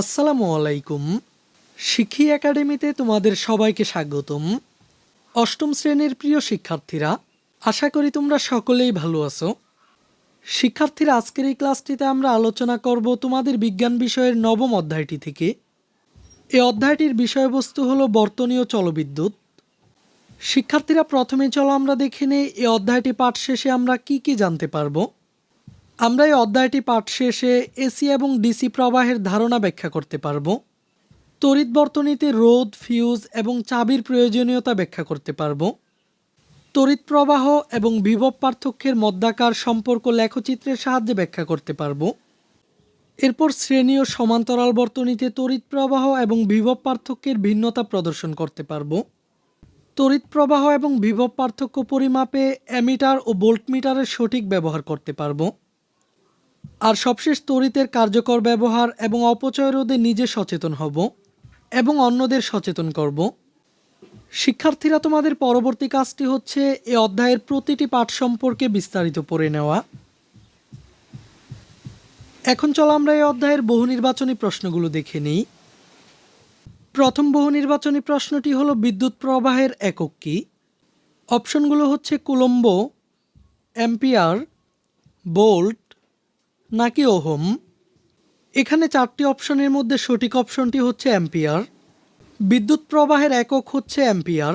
আসসালামু আলাইকুম। শিক্ষী একাডেমিতে তোমাদের সবাইকে স্বাগতম। অষ্টম শ্রেণির প্রিয় শিক্ষার্থীরা, আশা করি তোমরা সকলেই ভালো আছো। শিক্ষার্থীরা, আজকের এই ক্লাসটিতে আমরা আলোচনা করব তোমাদের বিজ্ঞান বিষয়ের নবম অধ্যায়টি থেকে। এই অধ্যায়টির বিষয়বস্তু হলো বর্তনীয় চলবিদ্যুৎ। শিক্ষার্থীরা, প্রথমে চলো আমরা দেখে নেই এই অধ্যায়টি পাঠ শেষে আমরা কি কি জানতে পারব। আমরা এই অধ্যায়টি পাঠ শেষে এসি এবং ডিসি প্রবাহের ধারণা ব্যাখ্যা করতে পারব। তড়িৎ বর্তনীতে রোদ ফিউজ এবং চাবির প্রয়োজনীয়তা ব্যাখ্যা করতে পারব। তড়িৎ প্রবাহ এবং বিভব পার্থক্যের মধ্যাকার সম্পর্ক লেখচিত্রের সাহায্যে ব্যাখ্যা করতে পারব। এরপর শ্রেণি ও সমান্তরাল বর্তনীতে তড়িৎ প্রবাহ এবং বিভব পার্থক্যের ভিন্নতা প্রদর্শন করতে পারব। তড়িৎ প্রবাহ এবং বিভব পার্থক্য পরিমাপে অ্যামিটার ও ভোল্টমিটারের সঠিক ব্যবহার করতে পারব। আর সবশেষ তড়িতের কার্যকর ব্যবহার এবং অপচয় রোধে নিজে সচেতন হব এবং অন্যদের সচেতন করব। শিক্ষার্থীরা, তোমাদের পরবর্তী কাজটি হচ্ছে এ অধ্যায়ের প্রতিটি পাঠ সম্পর্কে বিস্তারিত পড়ে নেওয়া। এখন চলো আমরা এই অধ্যায়ের বহু নির্বাচনী প্রশ্নগুলো দেখে নিই। প্রথম বহু নির্বাচনী প্রশ্নটি হলো, বিদ্যুৎ প্রবাহের একক কী? অপশনগুলো হচ্ছে কুলম্বো, অ্যাম্পিয়ার, বোল্ট নাকি ওহম? এখানে চারটি অপশনের মধ্যে সঠিক অপশনটি হচ্ছে অ্যাম্পিয়ার, বিদ্যুৎ প্রবাহের একক হচ্ছে অ্যাম্পিয়ার,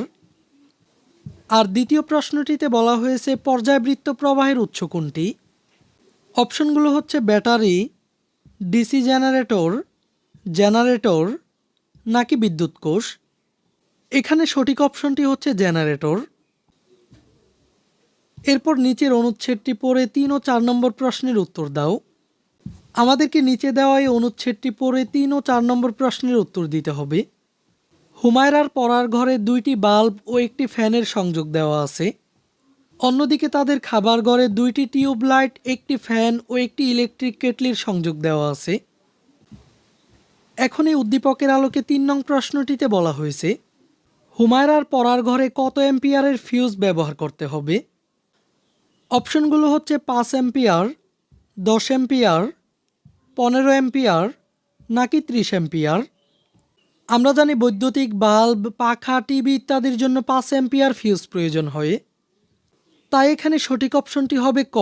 আর দ্বিতীয় প্রশ্নটিতে বলা হয়েছে পর্যায়বৃত্ত প্রবাহের উৎস কোনটি? অপশনগুলো হচ্ছে ব্যাটারি, ডিসি জেনারেটর জেনারেটর নাকি বিদ্যুৎ কোষ? এখানে সঠিক অপশনটি হচ্ছে জেনারেটর। এরপর নিচের অনুচ্ছেদটি পড়ে তিন ও চার নম্বর প্রশ্নের উত্তর দাও। আমাদেরকে নিচে দেওয়া এই অনুচ্ছেদটি পড়ে তিন ও চার নম্বর প্রশ্নের উত্তর দিতে হবে। হুমায়রার পড়ার ঘরে দুইটি বাল্ব ও একটি ফ্যানের সংযোগ দেওয়া আছে। অন্যদিকে তাদের খাবার ঘরে দুইটি টিউব লাইট একটি ফ্যান ও একটি ইলেকট্রিক কেটলির সংযোগ দেওয়া আছে। এখন এই উদ্দীপকের আলোকে তিন নং প্রশ্নটিতে বলা হয়েছে, হুমায়রার পড়ার ঘরে কত এম্পিয়ারের ফিউজ ব্যবহার করতে হবে? অপশনগুলো হচ্ছে পাঁচ এম্পিয়ার দশ এম্পিয়ার পনেরো এম্পিয়ার নাকি ত্রিশ এম্পিয়ার আমরা জানি বৈদ্যুতিক বাল্ব, পাখা, টিভি ইত্যাদির জন্য পাঁচ এম্পিয়ার ফিউজ প্রয়োজন হয়। তাই এখানে সঠিক অপশনটি হবে ক,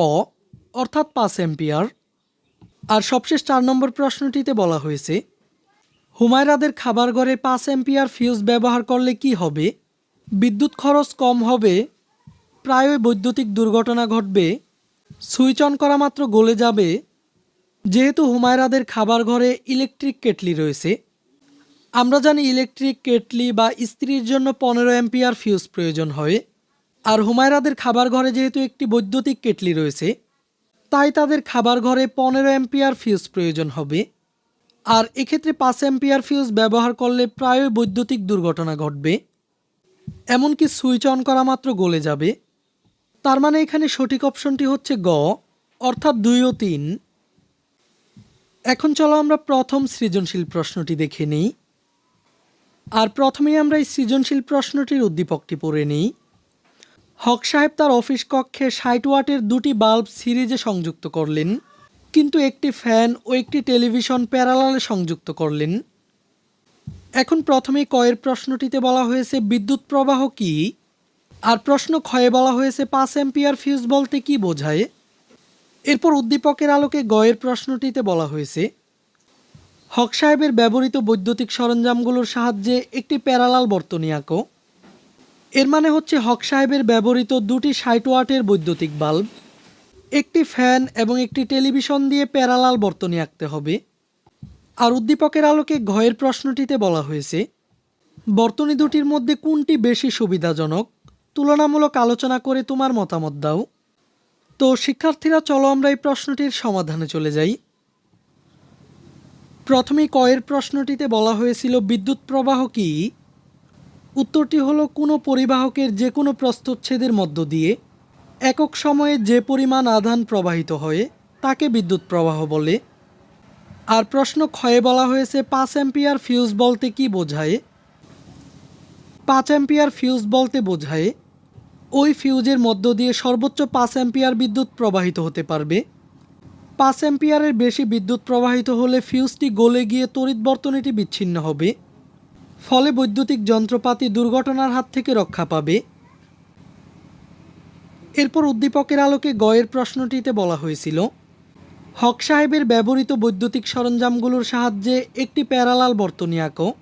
অর্থাৎ পাঁচ এম্পিয়ার আর সবশেষ চার নম্বর প্রশ্নটিতে বলা হয়েছে, হুমায়রাদের খাবার ঘরে পাঁচ এম্পিয়ার ফিউজ ব্যবহার করলে কি হবে? বিদ্যুৎ খরচ কম হবে প্রায়ই বৈদ্যুতিক দুর্ঘটনা ঘটবে, সুইচ অন করা মাত্র গলে যাবে, যেহেতু হুমায়রাদের খাবার ঘরে ইলেকট্রিক কেটলি রয়েছে। আমরা জানি ইলেকট্রিক কেটলি বা ইস্ত্রির জন্য পনেরো অ্যাম্পিয়ার ফিউজ প্রয়োজন হয়, আর হুমায়রাদের খাবার ঘরে যেহেতু একটি বৈদ্যুতিক কেটলি রয়েছে, তাই তাদের খাবার ঘরে পনেরো অ্যাম্পিয়ার ফিউজ প্রয়োজন হবে। আর এক্ষেত্রে পাঁচ অ্যাম্পিয়ার ফিউজ ব্যবহার করলে প্রায়ই বৈদ্যুতিক দুর্ঘটনা ঘটবে, এমনকি সুইচ অন করা মাত্র গলে যাবে। তার মানে এখানে সঠিক অপশনটি হচ্ছে গ, অর্থাৎ দুই ও তিন। এখন চলো আমরা প্রথম সৃজনশীল প্রশ্নটি দেখে নিই। আর প্রথমেই আমরা এই সৃজনশীল প্রশ্নটির উদ্দীপকটি পড়ে নিই। হক সাহেব তার অফিস কক্ষে ষাট ওয়াটের দুটি বাল্ব সিরিজে সংযুক্ত করলেন, কিন্তু একটি ফ্যান ও একটি টেলিভিশন প্যারালালে সংযুক্ত করলেন। এখন প্রথমে কয়ের প্রশ্নটিতে বলা হয়েছে, বিদ্যুৎ প্রবাহ কি? আর প্রশ্ন ক্ষয়ে বলা হয়েছে পাঁচ এম্পিয়ার ফিউজ বলতে কি বোঝায়? এরপর উদ্দীপকের আলোকে গয়ের প্রশ্নটিতে বলা হয়েছে, হক সাহেবের ব্যবহৃত বৈদ্যুতিক সরঞ্জামগুলোর সাহায্যে একটি প্যারালাল বর্তনী আঁকো। এর মানে হচ্ছে হক সাহেবের ব্যবহৃত দুটি ষাট ওয়াটের বৈদ্যুতিক বাল্ব, একটি ফ্যান এবং একটি টেলিভিশন দিয়ে প্যারালাল বর্তনী আঁকতে হবে। আর উদ্দীপকের আলোকে ঘয়ের প্রশ্নটিতে বলা হয়েছে, বর্তনী দুটির মধ্যে কোনটি বেশি সুবিধাজনক? তুলনামূলক আলোচনা করে তোমার মতামত দাও। তো, শিক্ষার্থীরা, চলো আমরা এই প্রশ্নটির সমাধানে চলে যাই। প্রথমে কয়ের প্রশ্নটিতে বলা হয়েছিল, বিদ্যুৎ প্রবাহ কি? উত্তরটি হলো, কোনো পরিবাহকের যে কোনো প্রস্তচ্ছেদের মধ্য দিয়ে। একক সময়ে যে পরিমাণ আধান প্রবাহিত হয়, তাকে বিদ্যুৎ প্রবাহ বলে। আর প্রশ্ন ক্ষয়ে বলা হয়েছে, পাঁচ অ্যাম্পিয়ার ফিউজ বলতে কি বোঝায়? পাঁচ অ্যাম্পিয়ার ফিউজ বলতে বোঝায় ওই ফিউজের মধ্য দিয়ে সর্বোচ্চ পাঁচ অ্যাম্পিয়ার বিদ্যুৎ প্রবাহিত হতে পারবে। পাঁচ অ্যাম্পিয়ারের বেশি বিদ্যুৎ প্রবাহিত হলে ফিউজটি গলে গিয়ে তড়িৎ বর্তনীটি বিচ্ছিন্ন হবে। ফলে বৈদ্যুতিক যন্ত্রপাতি দুর্ঘটনার হাত থেকে রক্ষা পাবে। এরপর উদ্দীপকের আলোকে গয়ের প্রশ্নটিতে বলা হয়েছিল, হক সাহেবের ব্যবহৃত বৈদ্যুতিক সরঞ্জামগুলোর সাহায্যে একটি প্যারালাল বর্তনী আঁকো।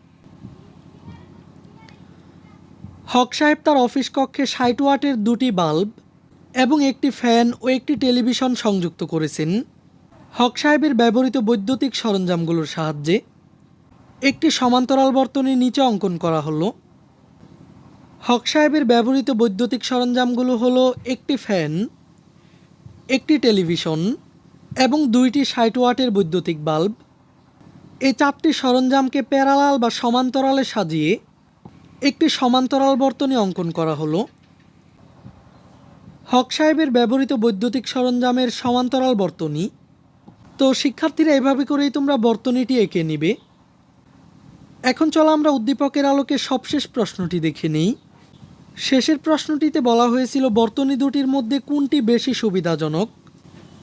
হক সাহেব তার অফিস কক্ষে ষাট ওয়াটের দুটি বাল্ব এবং একটি ফ্যান ও একটি টেলিভিশন সংযুক্ত করেছেন। হক সাহেবের ব্যবহৃত বৈদ্যুতিক সরঞ্জামগুলোর সাহায্যে একটি সমান্তরাল বর্তনী নিচে অঙ্কন করা হলো। হক সাহেবের ব্যবহৃত বৈদ্যুতিক সরঞ্জামগুলো হলো একটি ফ্যান, একটি টেলিভিশন এবং দুইটি ষাট ওয়াটের বৈদ্যুতিক বাল্ব। এই চারটি সরঞ্জামকে প্যারালাল বা সমান্তরালে সাজিয়ে একটি সমান্তরাল বর্তনী অঙ্কন করা হলো। হক সাহেবের ব্যবহৃত বৈদ্যুতিক সরঞ্জামের সমান্তরাল বর্তনী। তো শিক্ষার্থীরা এভাবে করেই তোমরা বর্তনীটি এঁকে নিবে। এখন চলো আমরা উদ্দীপকের আলোকে সবশেষ প্রশ্নটি দেখে নিই। শেষের প্রশ্নটিতে বলা হয়েছিল, বর্তনী দুটির মধ্যে কোনটি বেশি সুবিধাজনক?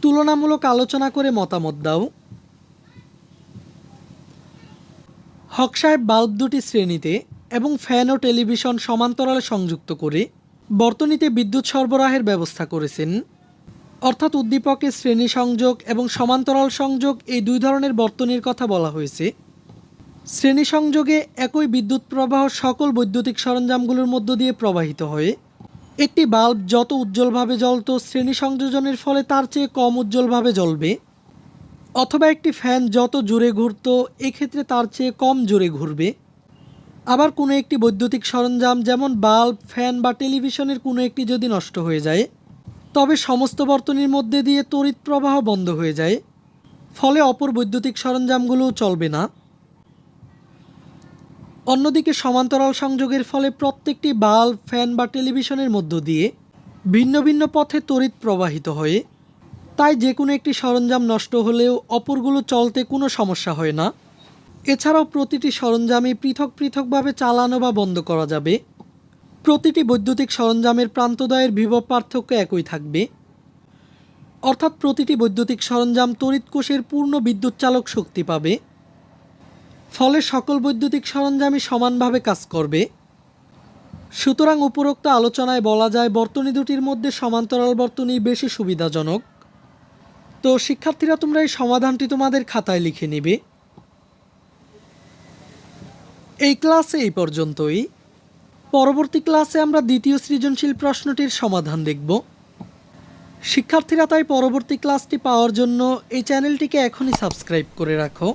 তুলনামূলক আলোচনা করে মতামত দাও। হক সাহেব বাল্ব দুটি শ্রেণীতে এবং ফ্যান ও টেলিভিশন সমান্তরালে সংযুক্ত করে বর্তনীতে বিদ্যুৎ সরবরাহের ব্যবস্থা করেছেন। অর্থাৎ উদ্দীপকে শ্রেণি সংযোগ এবং সমান্তরাল সংযোগ এই দুই ধরনের বর্তনীর কথা বলা হয়েছে। শ্রেণি সংযোগে একই বিদ্যুৎ প্রবাহ সকল বৈদ্যুতিক সরঞ্জামগুলোর মধ্য দিয়ে প্রবাহিত হয়ে। একটি বাল্ব যত উজ্জ্বলভাবে জ্বলত শ্রেণি সংযোজনের ফলে তার চেয়ে কম উজ্জ্বলভাবে জ্বলবে। অথবা একটি ফ্যান যত জোরে ঘুরত, এক্ষেত্রে তার চেয়ে কম জোরে ঘুরবে। আবার কোনো একটি বৈদ্যুতিক সরঞ্জাম যেমন বাল্ব, ফ্যান বা টেলিভিশনের কোনো একটি যদি নষ্ট হয়ে যায়, তবে সমস্ত বর্তনীর মধ্যে দিয়ে তড়িৎ প্রবাহ বন্ধ হয়ে যায়। ফলে অপর বৈদ্যুতিক সরঞ্জামগুলোও চলবে না। অন্যদিকে সমান্তরাল সংযোগের ফলে প্রত্যেকটি বাল্ব, ফ্যান বা টেলিভিশনের মধ্য দিয়ে ভিন্ন ভিন্ন পথে তড়িৎ প্রবাহিত হয়ে। তাই যে কোনো একটি সরঞ্জাম নষ্ট হলেও অপরগুলো চলতে কোনো সমস্যা হয় না। এছাড়াও প্রতিটি সরঞ্জামই পৃথক পৃথকভাবে চালানো বা বন্ধ করা যাবে। প্রতিটি বৈদ্যুতিক সরঞ্জামের প্রান্তদয়ের বিভব পার্থক্য একই থাকবে। অর্থাৎ প্রতিটি বৈদ্যুতিক সরঞ্জাম তড়িৎ কোষের পূর্ণ বিদ্যুৎ চালক শক্তি পাবে। ফলে সকল বৈদ্যুতিক সরঞ্জামই সমানভাবে কাজ করবে। সুতরাং উপরোক্ত আলোচনায় বলা যায়, বর্তনী দুটির মধ্যে সমান্তরাল বর্তনী বেশি সুবিধাজনক। তো, শিক্ষার্থীরা, তোমরা এই সমাধানটি তোমাদের খাতায় লিখে নিবে। এই ক্লাসে এই পর্যন্তই। পরবর্তী ক্লাসে আমরা দ্বিতীয় সৃজনশীল প্রশ্নটির সমাধান দেখব। শিক্ষার্থীরা তাই পরবর্তী ক্লাসটি পাওয়ার জন্য এই চ্যানেলটিকে এখনই সাবস্ক্রাইব করে রাখো।